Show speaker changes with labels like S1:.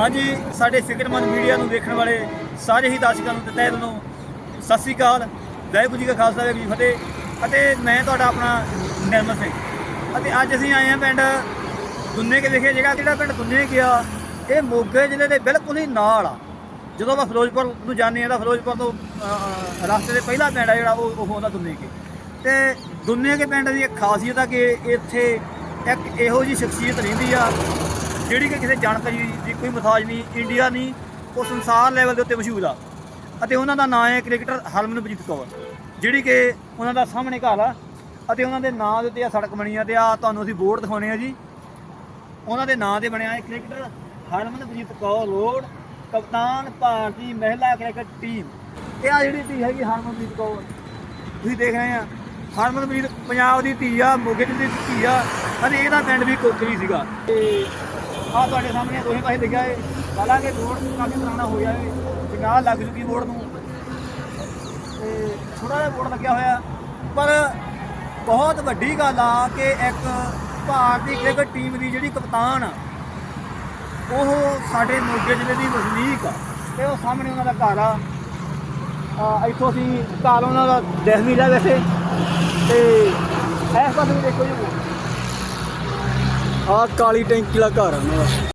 S1: ਹਾਂਜੀ, ਸਾਡੇ ਫਿਕਰਮੰਦ ਮੀਡੀਆ ਨੂੰ ਦੇਖਣ ਵਾਲੇ ਸਾਰੇ ਹੀ ਦਰਸ਼ਕਾਂ ਨੂੰ ਤਹਿ ਦਿਲੋਂ ਸਤਿ ਸ੍ਰੀ ਅਕਾਲ, ਵਾਹਿਗੁਰੂ ਜੀ ਕਾ ਖਾਲਸਾ, ਵਾਹਿਗੁਰੂ ਜੀ ਫਤਿਹ। ਅਤੇ ਮੈਂ ਤੁਹਾਡਾ ਆਪਣਾ ਨਿਰਮਲ ਸਿੰਘ। ਅਤੇ ਅੱਜ ਅਸੀਂ ਆਏ ਹਾਂ ਪਿੰਡ ਦੁੰਨੇ ਕੇ ਵਿਖੇ, ਜਿਹੜਾ ਜਿਹੜਾ ਪਿੰਡ ਦੁੰਨੇ ਗਿਆ ਇਹ ਮੋਗੇ ਜ਼ਿਲ੍ਹੇ ਦੇ ਬਿਲਕੁਲ ਹੀ ਨਾਲ ਆ। ਜਦੋਂ ਆਪਾਂ ਫਿਰੋਜ਼ਪੁਰ ਨੂੰ ਜਾਂਦੇ ਆ ਤਾਂ ਫਿਰੋਜ਼ਪੁਰ ਤੋਂ ਰਸਤੇ ਦੇ ਪਹਿਲਾ ਪਿੰਡ ਆ ਜਿਹੜਾ, ਉਹ ਉਹ ਹੁੰਦਾ ਦੁੰਨੇ ਕੇ। ਤੇ ਦੁੰਨੇ ਕੇ ਪਿੰਡ ਦੀ ਇੱਕ ਖਾਸੀਅਤ ਆ ਕਿ ਇੱਥੇ ਇੱਕ ਇਹੋ ਜੀ ਸ਼ਖਸੀਅਤ ਰਹਿੰਦੀ ਆ ਜਿਹੜੀ ਕਿ ਕਿਸੇ ਜਾਣਕਾਰੀ ਦੀ ਕੋਈ ਮਸਾਜ ਨਹੀਂ, ਇੰਡੀਆ ਨਹੀਂ, ਉਹ ਸੰਸਾਰ ਲੈਵਲ ਦੇ ਉੱਤੇ ਮਸ਼ਹੂਰ ਆ। ਅਤੇ ਉਹਨਾਂ ਦਾ ਨਾਂ ਹੈ ਕ੍ਰਿਕਟਰ ਹਰਮਨਪ੍ਰੀਤ ਕੌਰ, ਜਿਹੜੀ ਕਿ ਉਹਨਾਂ ਦਾ ਸਾਹਮਣੇ ਘਰ ਆ। ਅਤੇ ਉਹਨਾਂ ਦੇ ਨਾਂ ਦੇ ਉੱਤੇ ਆ ਸੜਕ ਬਣੀ ਆ ਤੇ ਆ ਤੁਹਾਨੂੰ ਅਸੀਂ ਬੋਰਡ ਦਿਖਾਉਣੇ ਆ ਜੀ। ਉਹਨਾਂ ਦੇ ਨਾਂ ਤੇ ਬਣਿਆ ਹੈ ਕ੍ਰਿਕਟਰ ਹਰਮਨਪ੍ਰੀਤ ਕੌਰ ਰੋਡ, ਕਪਤਾਨ ਭਾਰਤੀ ਮਹਿਲਾ ਕ੍ਰਿਕਟ ਟੀਮ। ਇਹ ਆ ਜਿਹੜੀ ਧੀ ਹੈਗੀ ਹਰਮਨਪ੍ਰੀਤ ਕੌਰ। ਤੁਸੀਂ ਦੇਖ ਰਹੇ ਆ, ਹਰਮਨਪ੍ਰੀਤ ਪੰਜਾਬ ਦੀ ਧੀ ਆ, ਮੋਗੇ ਦੀ ਧੀ ਆ, ਅਤੇ ਇਹਦਾ ਪਿੰਡ ਵੀ ਕੋਕਰੀ ਸੀਗਾ। ਤੇ ਆ ਤੁਹਾਡੇ ਸਾਹਮਣੇ ਦੋਹੇ ਪਾਸੇ ਲਿਖਿਆ ਹੈ ਹਾਲਾਂਕਿ ਬੋਰਡ ਕਾਫੀ ਪੁਰਾਣਾ ਹੋ ਗਿਆ ਹੈ ਜਗਾਹ ਲੱਗ ਚੁੱਕੀ ਬੋਰਡ ਨੂੰ। ਤੇ ਥੋੜਾ ਜਿਹਾ ਬੋਰਡ ਲੱਗਿਆ ਹੋਇਆ, ਪਰ ਬਹੁਤ ਵੱਡੀ ਗੱਲ ਆ ਕਿ ਇੱਕ ਭਾਰਤੀ ਕ੍ਰਿਕਟ ਟੀਮ ਦੀ ਜਿਹੜੀ ਕਪਤਾਨ ਆ, ਉਹ ਸਾਡੇ ਮੋਗੇ ਜ਼ਿਲ੍ਹੇ ਦੀ ਵਸਨੀਕ ਆ, ਤੇ ਉਹ ਸਾਹਮਣੇ ਉਹਨਾਂ ਦਾ ਘਰ ਆ। ਆ, ਇੱਥੋਂ ਅਸੀਂ ਘਰ ਉਹਨਾਂ ਦਾ ਦੇਖ ਵੀ ਲਿਆ ਵੈਸੇ, ਤੇ ਇਸ ਪਾਸੇ ਵੀ ਦੇਖੋ ਜੀ।
S2: ਆਹ ਕਾਲੀ ਟੈਂਕੀ ਵਾਲਾ ਘਰ ਆ ਉਹਨਾਂ ਦਾ।